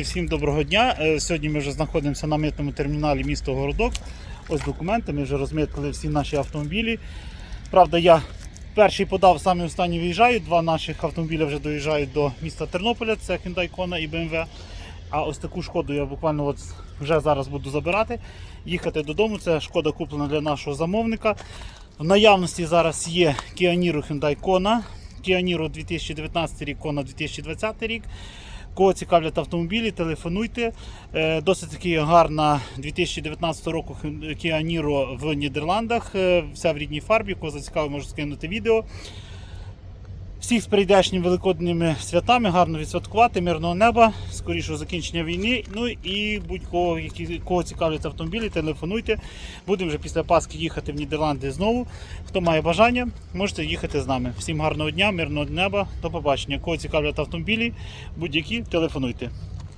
Всім доброго дня. Е, Сьогодні ми вже знаходимося на митному терміналі місто Городок. Ось документи, ми вже розмитили всі наші автомобілі. Правда, я перший подав, саме останній виїжджаю. Два наших автомобіля вже доїжджають до міста Тернополя, це Hyundai Kona і BMW. А ось таку шкоду я буквально от вже зараз буду забирати. Їхати додому. Це шкода куплена для нашого замовника. В наявності зараз є Kia Niro Hyundai Kona, Kia Niro 2019 рік, Kona 2020 рік. Кого цікавлять автомобілі, телефонуйте. Е, Досить таки гарна 2019 року Kia Niro в Нідерландах. Е, Вся в рідній фарбі. Кого зацікавив, можу скинути відео. Всіх з прийдешніми великодніми святами, гарно відсвяткувати, мирного неба, скорішого закінчення війни. Ну і будь-кого, кого цікавлять автомобілі, телефонуйте. Будемо вже після Пасхи їхати в Нідерланди знову. Хто має бажання, можете їхати з нами. Всім гарного дня, мирного неба, до побачення. Кого цікавлять автомобілі, будь-які телефонуйте.